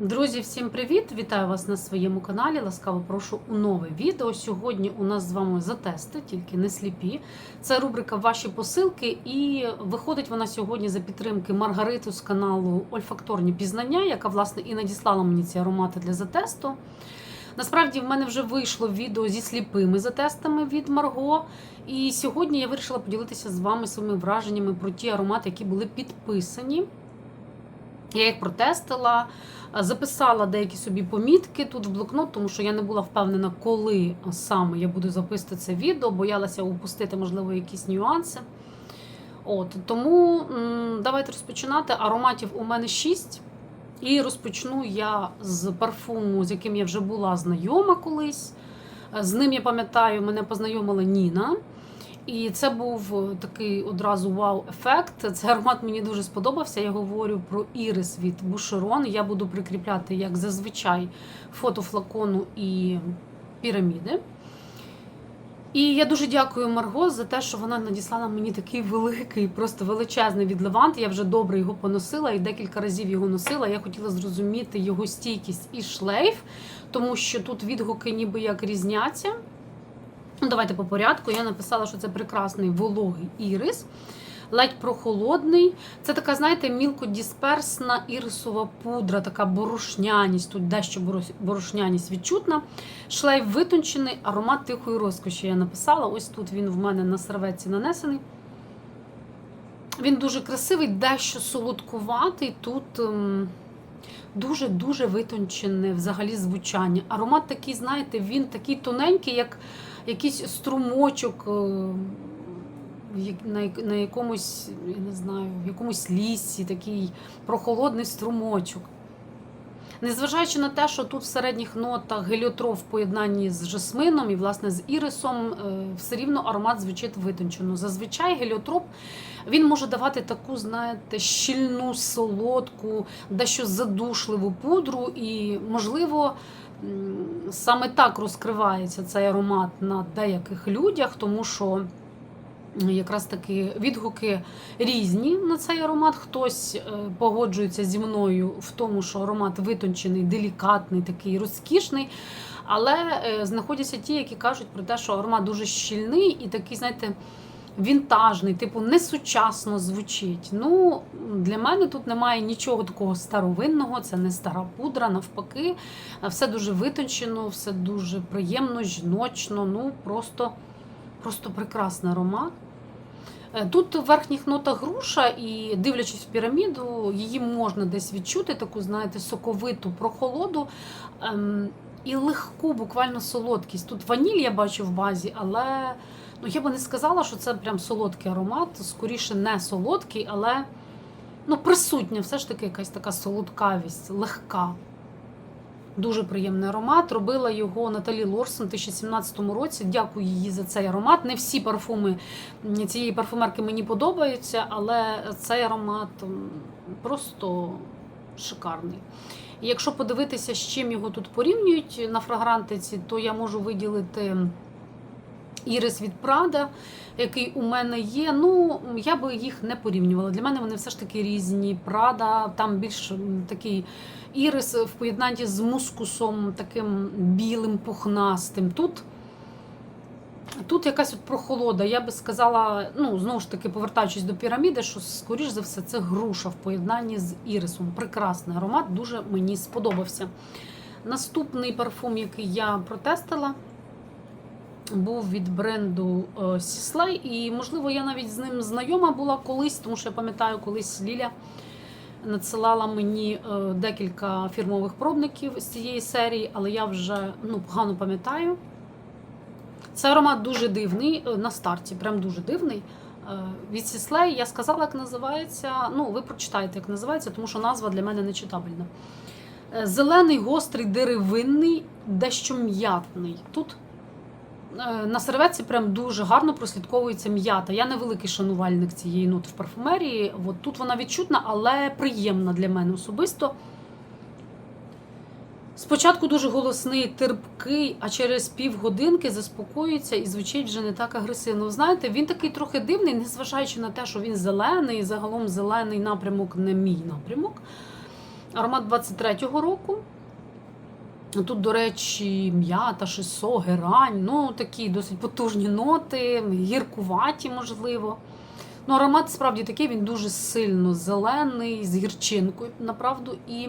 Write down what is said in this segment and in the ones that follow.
Друзі, всім привіт! Вітаю вас на своєму каналі. Ласкаво прошу у нове відео. Сьогодні у нас з вами затести, тільки не сліпі. Це рубрика Ваші посилки, і виходить вона сьогодні за підтримки Маргариту з каналу Ольфакторні пізнання, яка власне і надіслала мені ці аромати для затесту. Насправді, в мене вже вийшло відео зі сліпими затестами від Марго. І сьогодні я вирішила поділитися з вами своїми враженнями про ті аромати, які були підписані. Я їх протестила, записала деякі собі помітки тут в блокнот, тому що я не була впевнена, коли саме я буду записувати це відео, боялася упустити, можливо, якісь нюанси. От, Тому давайте розпочинати. Ароматів у мене 6. І розпочну я з парфуму, з яким я вже була знайома колись. З ним я пам'ятаю, мене познайомила Ніна. І це був такий одразу вау-ефект. Цей аромат мені дуже сподобався. Я говорю про ірис від Бушерон. Я буду прикріпляти, як зазвичай, фото флакону і піраміди. І я дуже дякую Марго за те, що вона надіслала мені такий великий, просто величезний від Левант. Я вже добре його поносила і декілька разів його носила. Я хотіла зрозуміти його стійкість і шлейф, тому що тут відгуки ніби як різняться. Ну, Давайте по порядку. Я написала, що це прекрасний вологий ірис, ледь прохолодний. Це така, знаєте, мілкодісперсна ірисова пудра, така борошняність, тут дещо борошняність відчутна. Шлейф витончений, аромат тихої розкоші. Я написала. Ось тут він в мене на серветці нанесений. Він дуже красивий, дещо солодкуватий. Тут. ем, Дуже-дуже витончене взагалі звучання. Аромат такий, знаєте, він такий тоненький, як якийсь струмочок е, на, якомусь, я не знаю, в якомусь лісі, такий прохолодний струмочок. Незважаючи на те, що тут в середніх нотах геліотроп в поєднанні з жасмином і, власне, з ірисом, е, все рівно аромат звучить витончено. Зазвичай геліотроп він може давати таку, знаєте, щільну, солодку, дещо задушливу пудру, і, можливо, саме так розкривається цей аромат на деяких людях, тому що якраз таки відгуки різні на цей аромат. Хтось е, погоджується зі мною в тому, що аромат витончений, делікатний, такий розкішний. Але е, знаходяться ті, які кажуть про те, що аромат дуже щільний і такий, знаєте, вінтажний, типу несучасно звучить. Ну, для мене тут немає нічого такого старовинного, це не стара пудра, навпаки, все дуже витончено, все дуже приємно, жіночно, ну просто, просто прекрасний аромат. Е, Тут в верхніх нотах груша, і дивлячись в піраміду, її можна десь відчути, таку, знаєте, соковиту прохолоду ем, і легку, буквально солодкість. Тут ваніль я бачу в базі, але ну, я би не сказала, що це прям солодкий аромат, скоріше не солодкий, але ну, присутня все ж таки якась така солодкавість, легка. Дуже приємний аромат. Робила його Наталі Лорсон у 2017 році. Дякую їй за цей аромат. Не всі парфуми цієї парфумерки мені подобаються, але цей аромат просто шикарний. Якщо подивитися, з чим його тут порівнюють на фрагрантиці, то я можу виділити ірис від Прада, який у мене є. Ну, я би їх не порівнювала. Для мене вони все ж таки різні. Прада, там більш такий ірис в поєднанні з мускусом, таким білим, пухнастим. Тут. Тут якась от прохолода. Я би сказала, ну знову ж таки, повертаючись до піраміди, що скоріш за все це груша в поєднанні з ірисом. Прекрасний аромат, дуже мені сподобався. Наступний парфум, який я протестила, був від бренду е, Сіслей. І, можливо, я навіть з ним знайома була колись, тому що я пам'ятаю, колись Ліля надсилала мені е, декілька фірмових пробників з цієї серії, але я вже ну, погано пам'ятаю. Це аромат дуже дивний е, на старті, прям дуже дивний. Е, Від Сіслей я сказала, як називається. Ну, ви прочитаєте, як називається, тому що назва для мене не читабельна. Е, Зелений, гострий, деревинний, дещо м'ятний. Тут на серветці прям дуже гарно прослідковується м'ята. Я не великий шанувальник цієї ноти в парфумерії. От тут вона відчутна, але приємна для мене особисто. Спочатку дуже голосний, терпкий, а через півгодинки заспокоюється і звучить вже не так агресивно. Знаєте, він такий трохи дивний, незважаючи на те, що він зелений, загалом зелений напрямок не мій напрямок. Аромат 23-го року. Тут, до речі, м'ята, шисо, герань, ну такі досить потужні ноти, гіркуваті, можливо. Ну, аромат справді такий, він дуже сильно зелений, з гірчинкою, направду. І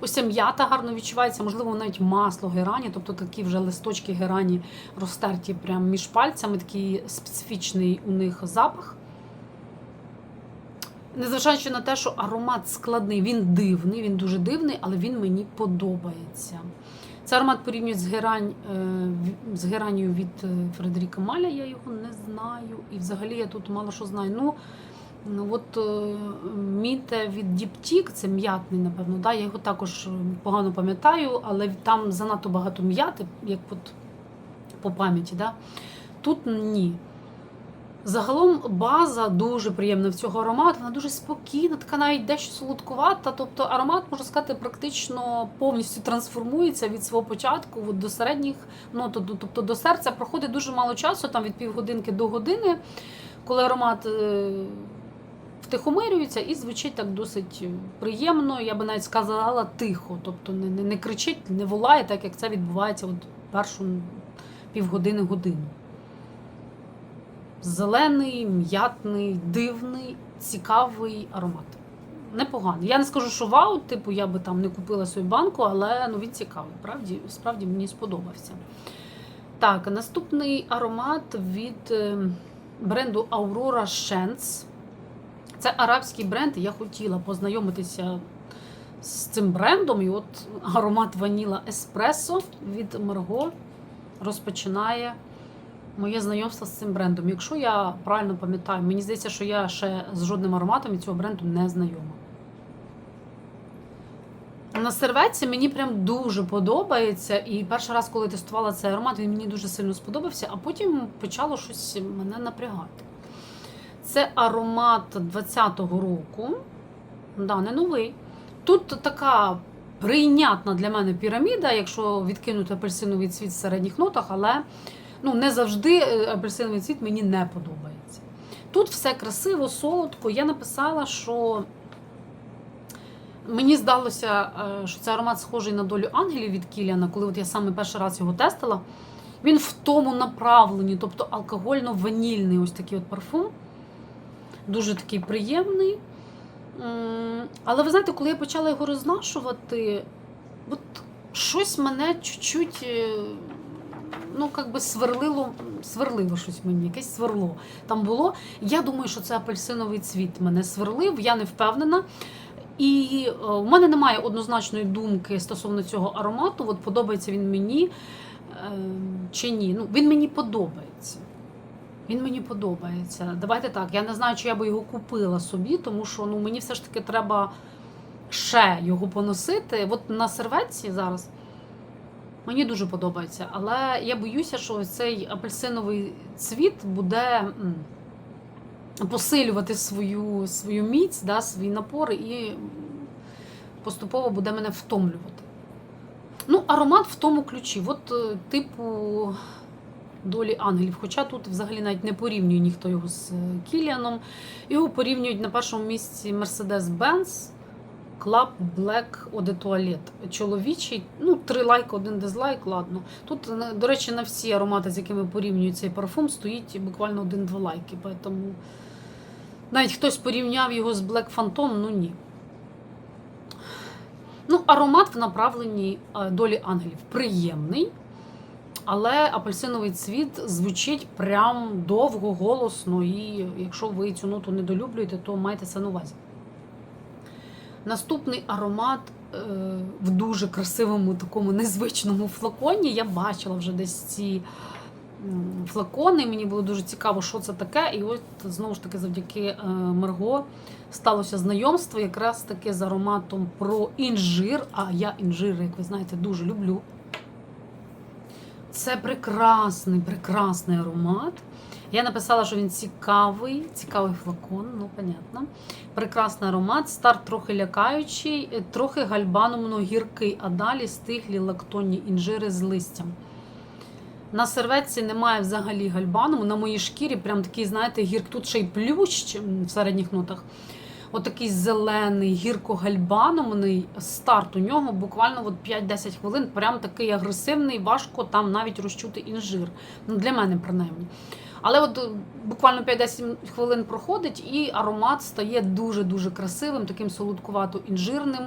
ось ця м'ята гарно відчувається, можливо, навіть масло герані, тобто такі вже листочки герані розтерті прямо між пальцями, такий специфічний у них запах. Незважаючи на те, що аромат складний, він дивний, він дуже дивний, але він мені подобається. Це аромат порівнюють з, герань, е, з геранію від е, Фредеріка Маля, я його не знаю. І взагалі я тут мало що знаю. Ну, ну от е, міте від Діптік, це м'ятний, напевно. Да? Я його також погано пам'ятаю, але там занадто багато м'яти, як от по пам'яті. Да? Тут ні. Загалом база дуже приємна в цього аромату, вона дуже спокійна, така навіть дещо солодкувата. Тобто аромат, можна сказати, практично повністю трансформується від свого початку до середніх нот, тобто до серця проходить дуже мало часу, там від півгодинки до години, коли аромат е, втихомирюється і звучить так досить приємно, я би навіть сказала тихо, тобто не, не, не кричить, не волає, так як це відбувається от першу півгодини годину. Зелений, м'ятний, дивний, цікавий аромат. Непоганий. Я не скажу, що вау, типу, я би там не купила свою банку, але ну, він цікавий. Правді, справді мені сподобався. Так, наступний аромат від е, бренду Aurora Shens. Це арабський бренд, і я хотіла познайомитися з цим брендом. І от аромат Ваніла Еспресо від Марго розпочинає моє знайомство з цим брендом. Якщо я правильно пам'ятаю, мені здається, що я ще з жодним ароматом від цього бренду не знайома. На серветці мені прям дуже подобається. І перший раз, коли тестувала цей аромат, він мені дуже сильно сподобався, а потім почало щось мене напрягати. Це аромат 20-го року. Да, не новий. Тут така прийнятна для мене піраміда, якщо відкинути апельсиновий цвіт в середніх нотах, але ну, не завжди е, апельсиновий цвіт мені не подобається. Тут все красиво, солодко. Я написала, що мені здалося, е, що це аромат схожий на долю ангелів від Кіліана, коли от я саме перший раз його тестила. Він в тому направленні, тобто алкогольно-ванільний ось такий от парфум. Дуже такий приємний. Але ви знаєте, коли я почала його рознашувати, от щось мене чуть-чуть е, ну, як би сверлило, сверлило щось мені, якесь сверло там було. Я думаю, що це апельсиновий цвіт мене сверлив, я не впевнена. І е, в мене немає однозначної думки стосовно цього аромату. От подобається він мені е, чи ні. Ну, він мені подобається. Він мені подобається. Давайте так. Я не знаю, чи я би його купила собі, тому що ну, мені все ж таки треба ще його поносити. От на серветці зараз мені дуже подобається. Але я боюся, що цей апельсиновий цвіт буде посилювати свою, свою міць, да, свій напор і поступово буде мене втомлювати. Ну, аромат в тому ключі. От, е, типу, долі ангелів. Хоча тут взагалі навіть не порівнює ніхто його з е, Кіліаном. Його порівнюють на першому місці Mercedes-Benz Club Black Eau de Чоловічий, ну, три лайки, один дизлайк, ладно. Тут, до речі, на всі аромати, з якими порівнюють цей парфум, стоїть буквально один-два лайки. Тому навіть хтось порівняв його з Black Phantom, ну ні. Ну, аромат в направленні е, долі ангелів приємний. Але апельсиновий цвіт звучить прям довго, голосно, і якщо ви цю ноту недолюблюєте, то майте це на увазі. Наступний аромат е, в дуже красивому такому незвичному флаконі. Я бачила вже десь ці флакони. Мені було дуже цікаво, що це таке. І от знову ж таки, завдяки е, Марго сталося знайомство якраз таки з ароматом про інжир. А я інжир, як ви знаєте, дуже люблю. Це прекрасний, прекрасний аромат. Я написала, що він цікавий, цікавий флакон, ну, понятно. Прекрасний аромат, старт трохи лякаючий, е, трохи гальбанумно гіркий, а далі стиглі лактонні інжири з листям. На серветці немає взагалі гальбануму, на моїй шкірі прям такий, знаєте, гірк. Тут ще й плющ в середніх нотах. отакий зелений, гірко-гальбаномний старт у нього буквально от 5-10 хвилин, прям такий агресивний, важко там навіть розчути інжир. Ну, для мене принаймні. Але от е, буквально 5-10 хвилин проходить, і аромат стає дуже-дуже красивим, таким солодкувато-інжирним,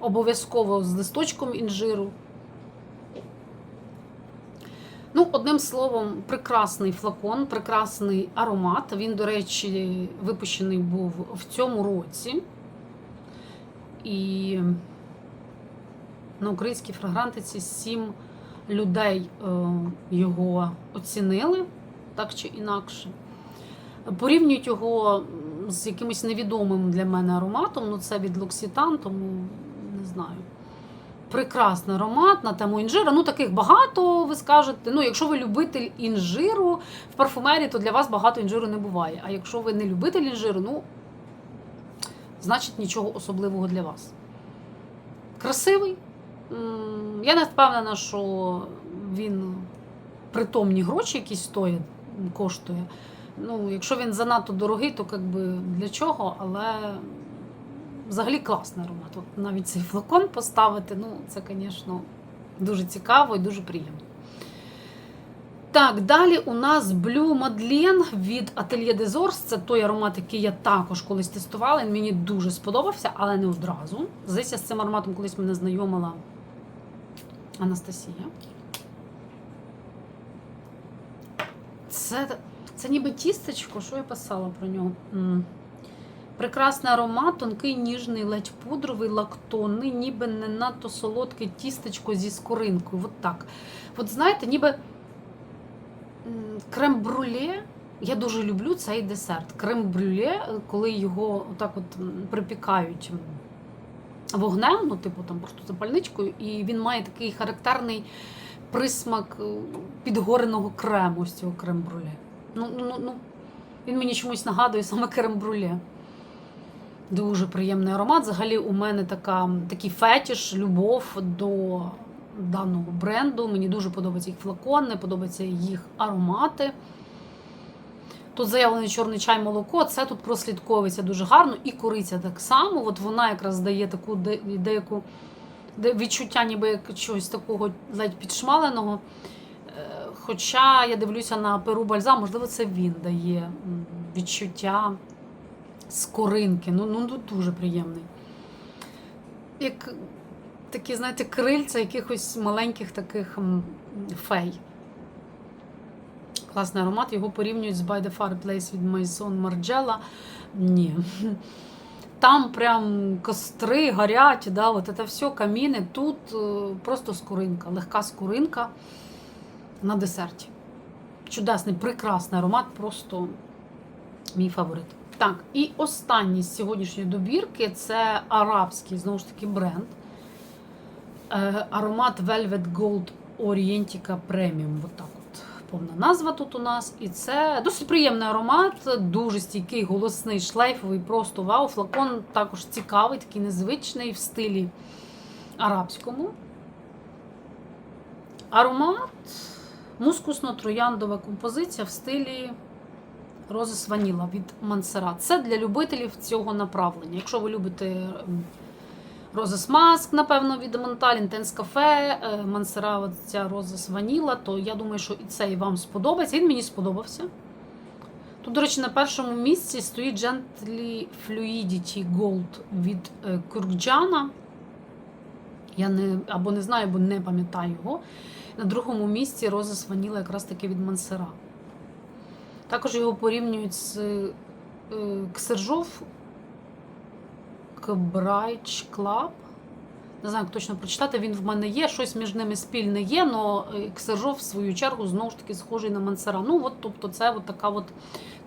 обов'язково з листочком інжиру. Ну, одним словом, прекрасний флакон, прекрасний аромат. Він, до речі, випущений був в цьому році. І на українській фрагрантиці сім людей е, його оцінили так чи інакше. Порівнюють його з якимось невідомим для мене ароматом. Ну, це від L'Occitane, тому не знаю. Прекрасний аромат на тему інжира. Ну, таких багато, ви скажете. Ну, якщо ви любитель інжиру в парфумерії, то для вас багато інжиру не буває. А якщо ви не любитель інжиру, ну, значить нічого особливого для вас. Красивий. Я не впевнена, що він притомні гроші якісь стоїть, коштує. Ну, якщо він занадто дорогий, то как для чого? Але взагалі класний аромат. От навіть цей флакон поставити, ну, це, звісно, дуже цікаво і дуже приємно. Так, далі у нас Blue Madeleine від Atelier des Ors. Це той аромат, який я також колись тестувала. Він мені дуже сподобався, але не одразу. Здається, з цим ароматом колись мене знайомила Анастасія. Це, це ніби тістечко, що я писала про нього? М. Прекрасний аромат, тонкий, ніжний, ледь пудровий, лактонний, ніби не надто солодке тістечко зі скоринкою. От так. От знаєте, ніби крем-бруле. Я дуже люблю цей десерт. Крем-брюле, коли його отак от припікають вогнем, ну, типу там просто запальничкою, і він має такий характерний присмак е, підгореного крему з цього крем-бруле. Ну, ну, ну, він мені чомусь нагадує саме крем-бруле. Дуже приємний аромат. Взагалі, у мене така, такий фетіш, любов до даного бренду. Мені дуже подобаються їх флакони, подобаються їх аромати. Тут заявлений чорний чай, молоко, це тут прослідковується дуже гарно. І кориця так само. От вона якраз дає таку де- деяку де- відчуття, ніби як чогось такого ледь підшмаленого. Е, Хоча я дивлюся на перу бальзам, можливо, це він дає відчуття скоринки. Ну, ну ну, дуже приємний. Як такі, знаєте, крильця якихось маленьких таких фей. Класний аромат, його порівнюють з By the Fireplace від Maison Margiela. Ні. Там прям костри горять, да, от це все каміни. Тут е, просто скоринка, легка скоринка на десерті. Чудесний, прекрасний аромат, просто мій фаворит. Так, і останній з сьогоднішньої добірки це арабський, знову ж таки, бренд. Е, Аромат Velvet Gold Orientica Premium. От так повна назва тут у нас. І це досить приємний аромат, дуже стійкий, голосний, шлейфовий, просто вау. Флакон також цікавий, такий незвичний в стилі арабському. Аромат мускусно-трояндова композиція в стилі Розис Ваніла від Мансера. Це для любителів цього направлення. Якщо ви любите Розис Маск, напевно, від Монталь, Інтенс Кафе, Мансера, ця Розис Ваніла, то я думаю, що і цей вам сподобається. Він мені сподобався. Тут, до речі, на першому місці стоїть Gently Fluidity Gold від е, Куркджана. Я не, або не знаю, або не пам'ятаю його. На другому місці Розис Ваніла якраз таки від Мансера. Також його порівнюють з е, Ксержов Кбрайч Клаб. Не знаю, як точно прочитати, він в мене є, щось між ними спільне є, але Ксержов, в свою чергу, знову ж таки схожий на Мансера. Ну, от, тобто, це от така от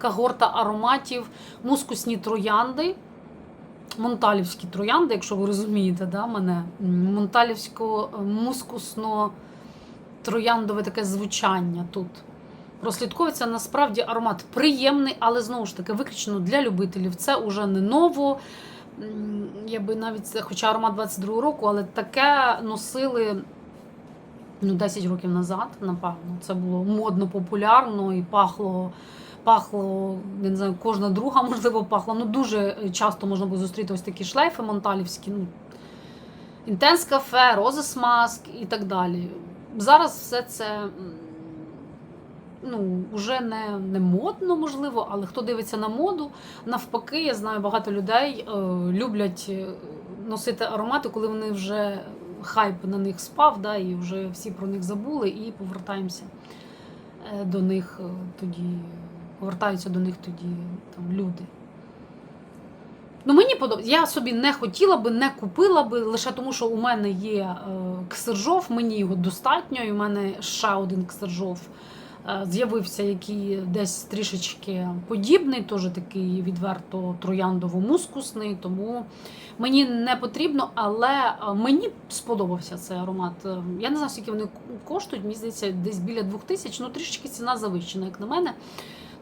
когорта ароматів, мускусні троянди, монталівські троянди, якщо ви розумієте, да, мене, монталівсько-мускусно трояндове таке звучання тут. Прослідковується насправді аромат приємний, але знову ж таки виключно для любителів. Це уже не ново. Я би навіть, хоча аромат 22 року, але таке носили ну, 10 років назад, напевно. Це було модно, популярно і пахло пахло, я не знаю, кожна друга, можливо, пахла. Ну, дуже часто можна було зустріти ось такі шлейфи монталівські. Ну, Інтенс кафе, Розес Маск і так далі. Зараз все це ну, вже не, не модно, можливо, але хто дивиться на моду, навпаки, я знаю, багато людей е, люблять е, носити аромати, коли вони вже хайп на них спав, да, і вже всі про них забули, і повертаємося е, до них тоді, повертаються до них тоді там, люди. Ну, мені подобається. Я собі не хотіла би, не купила би, лише тому, що у мене є ксержов, мені його достатньо, і у мене ще один ксержов з'явився, який десь трішечки подібний, теж такий відверто трояндово-мускусний, тому мені не потрібно, але е, мені сподобався цей аромат. Е, Я не знаю, скільки вони коштують, мені здається, десь біля 2000, ну трішки ціна завищена, як на мене.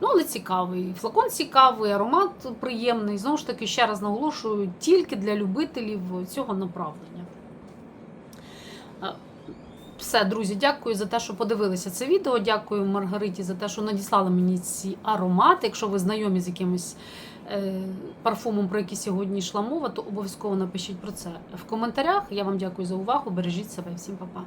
Ну, але цікавий. Флакон цікавий, аромат приємний. Знову ж таки, ще раз наголошую, тільки для любителів цього направлення. Все, друзі, дякую за те, що подивилися це відео. Дякую Маргариті за те, що надіслала мені ці аромати. Якщо ви знайомі з якимось е, парфумом, про який сьогодні йшла мова, то обов'язково напишіть про це в коментарях. Я вам дякую за увагу. Бережіть себе. Всім па-па.